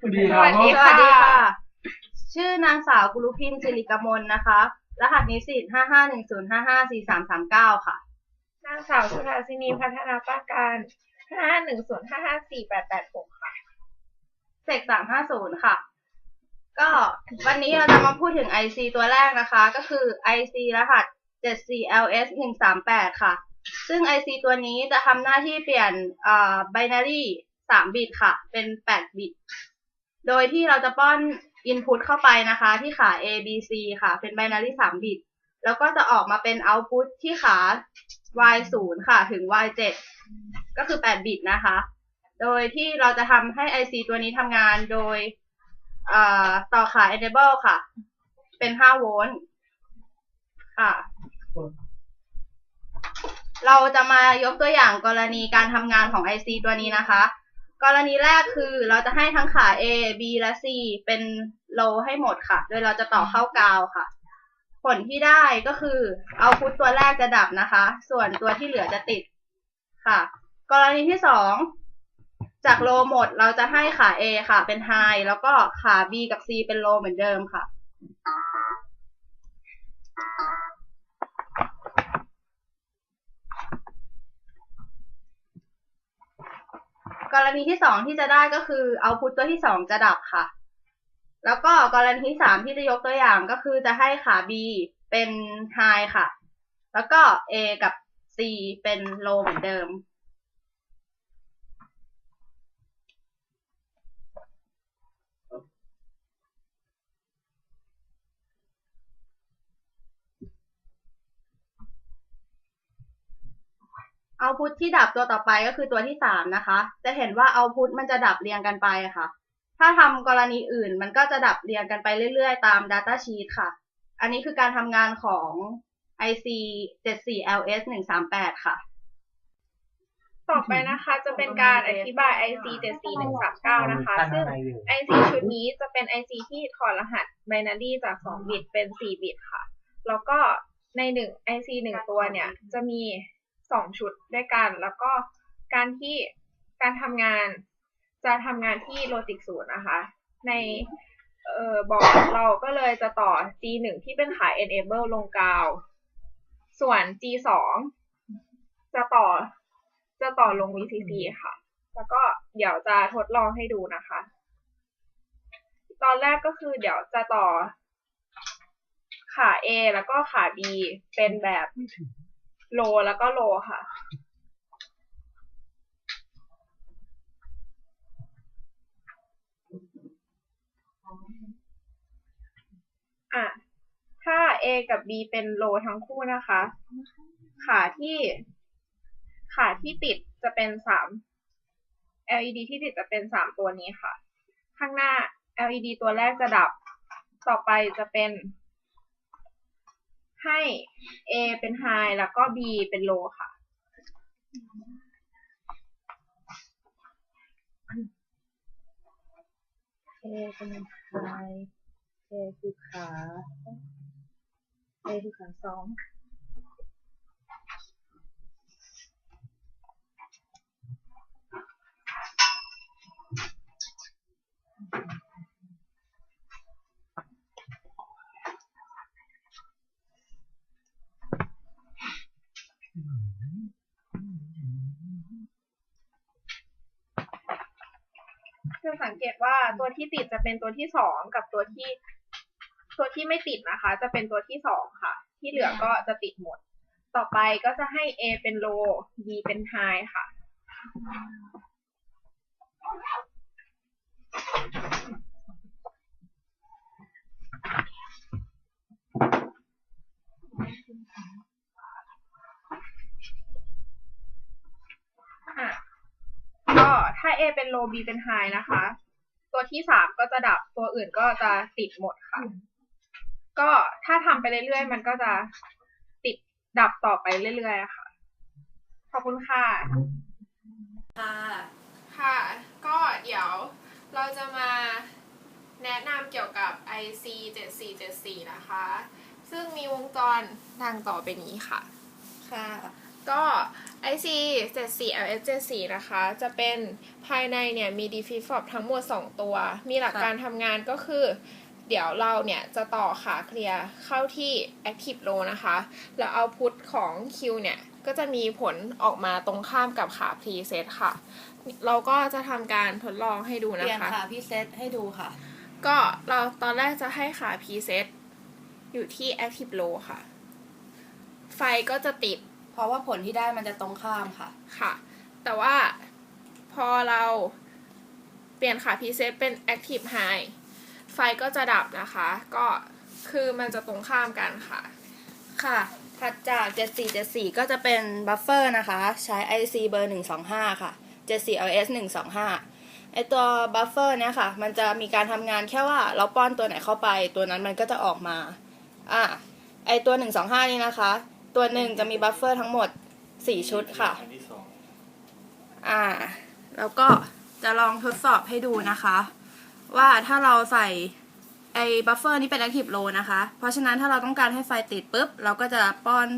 สวัสดีสครับวัสดีสวัสดีค่ะ ชื่อนางสาวกุลุพินสิริกมลนะคะ รหัสนิสิตห้าห้าหนึ่งศูนย์ห้าห้าสี่สามสามเก้าค่ะ นางสาวสุธาสินีพัฒนาป้าการห้าหนึ่งศูนย์ห้าห้าสี่แปดแปดหกค่ะเสกสามห้าศูนย์ค่ะ ก็วันนี้เราจะมาพูดถึง IC ตัวแรกนะคะ ก็คือ IC รหัส 74LS 138 ค่ะ ซึ่ง IC ตัวนี้จะทำหน้าที่เปลี่ยนอ่า binary 3บิตค่ะ เป็น8บิต โดยที่เราจะป้อน input เข้าไปนะคะ ที่ขา A B C ค่ะ เป็น binary 3บิต แล้วก็จะออกมาเป็น output ที่ขา Y 0ค่ะ ถึง Y 7ก็คือ8บิตนะคะ โดยที่เราจะทำให้ IC ตัวนี้ทำงานโดยต่อขา enable ค่ะ เป็น5โวลต์ค่ะเราจะมายกตัวอย่างกรณีการทำงานของ IC ตัวนี้นะคะ กรณีแรกคือเราจะให้ทั้งขา A B และ C เป็น low ให้หมดค่ะ โดยเราจะต่อเข้ากาวค่ะ ผลที่ได้ก็คือเอาพุตตัวแรกจะดับนะคะ ส่วนตัวที่เหลือจะติดค่ะ กรณีที่สองจากโลหมดเราจะให้ขา A ค่ะ เป็น high แล้วก็ขา B กับ C เป็น low เหมือนเดิมค่ะ กรณีที่สองที่จะได้ก็คือเอาพุทตัวที่สองจะดับค่ะ แล้วก็กรณีที่สามที่จะยกตัวอย่างก็คือจะให้ขา B เป็น high ค่ะ แล้วก็ A กับ C เป็น low เหมือนเดิม เอาพุทที่ดับตัวต่อไปก็คือตัวที่สามนะคะ จะเห็นว่าเอาพุทมันจะดับเรียงกันไปค่ะ ถ้าทำกรณีอื่นมันก็จะดับเรียงกันไปเรื่อยๆ ตาม Data Sheet ค่ะ อันนี้คือการทำงานของ IC 74LS 138ค่ะ ต่อไปนะคะจะเป็นการอธิบาย IC 74139 นะคะ ซึ่ง IC ชุดนี้จะเป็น IC ที่ถอดรหัส binary จาก 2 บิตเป็น 4 บิตค่ะ แล้วก็ในหนึ่ง IC หนึ่งตัวเนี่ยจะมี 2ชุดด้วยกัน แล้วก็การที่การทำงานจะทำงานที่โลจิกศูนย์นะคะ ในเอ่อบอร์ดเราก็เลยจะต่อ G1 ที่เป็นขาย enable ลงกาว ส่วน G2 จะต่อจะต่อลง VCC ค่ะ แล้วก็เดี๋ยวจะทดลองให้ดูนะคะ ตอนแรกก็คือเดี๋ยวจะต่อขา A แล้วก็ขา B เป็นแบบ โลแล้วก็โลค่ะอะถ้า A กับ B เป็นโลทั้งคู่นะคะ ขาที่ ขาที่ติดจะเป็นสาม LED ที่ติดจะเป็นสามตัวนี้ค่ะ ข้างหน้า LED ตัวแรกจะดับ ต่อไปจะเป็น ให้ A เป็น High แล้วก็ B เป็น Low ค่ะ A เป็น high A คือขา A คือขาสอง จะ สังเกตว่าตัวที่ติดจะเป็นตัวที่สองกับตัวที่ ตัวที่ไม่ติดนะคะ จะเป็นตัวที่สองค่ะ ที่เหลือก็จะติดหมด ต่อไปก็จะให้ A เป็น low B เป็น high ค่ะ อะ ก็ถ้า A เป็น low B เป็น high นะคะ ตัวที่สามก็จะดับตัวอื่นก็จะติดหมดค่ะ ก็ถ้าทำไปเรื่อยๆ มันก็จะติดดับต่อไปเรื่อยๆอะค่ะ ขอบคุณค่ะ ค่ะ ค่ะ ก็เดี๋ยวเราจะมาแนะนำเกี่ยวกับ IC 7474 นะคะ ซึ่งมีวงจรดังต่อไปนี้ค่ะ ค่ะ ก็ IC 74 LS 74นะคะ จะเป็นภายในเนี่ยมี d f i f o b ทั้งหมด 2 ตัว มีหลักการทำงานก็คือ เดี๋ยวเราเนี่ยจะต่อขาเคลียร์เข้าที่ Active Low นะคะ แล้วเอาพุทของ Q เนี่ย ก็จะมีผลออกมาตรงข้ามกับขา Preset ค่ะ เราก็จะทำการทดลองให้ดูเปนะลี่ยนคะค่ะพี่เซตให้ดูค่ะ ก็เราตอนแรกจะให้ขา Preset อยู่ที่ Active Low ค่ะ ไฟก็จะติด เพราะว่าผลที่ได้มันจะตรงข้ามค่ะ ค่ะ แต่ว่าพอเราเปลี่ยนขา Preset เป็น Active High ไฟก็จะดับนะคะ ก็คือมันจะตรงข้ามกันค่ะ ค่ะ ถัดจาก 7474 ก็จะเป็นบัฟเฟอร์นะคะ ใช้ IC เบอร์ 125 ค่ะ 74LS 125 ไอตัวบัฟเฟอร์เนี่ยค่ะ มันจะมีการทำงานแค่ว่าเราป้อนตัวไหนเข้าไป ตัวนั้นมันก็จะออกมา อะไอตัว 125 นี่นะคะ ตัวหนึ่งจะมีบัฟเฟอร์ทั้งหมด 4 ชุดค่ะ อันที่สองอ่า แล้วก็จะลองทดสอบให้ดูนะคะ ว่าถ้าเราใส่ไอ้บัฟเฟอร์นี้เป็น Active Low นะคะ เพราะฉะนั้นถ้าเราต้องการให้ไฟติดปุ๊บ เราก็จะป้อน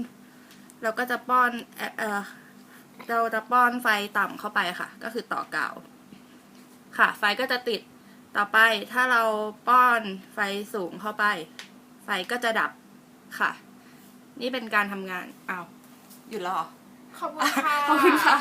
เราก็จะป้อนเอ่อเออเราจะป้อนไฟต่ำเข้าไปค่ะ ก็คือต่อกาว ค่ะ ไฟก็จะติดต่อไปถ้าเราป้อนไฟสูงเข้าไป ไฟก็จะดับค่ะ นี่เป็นการทำงานอ้าวหยุดแล้วเหรอขอบคุณค่ะ ขอบคุณค่ะ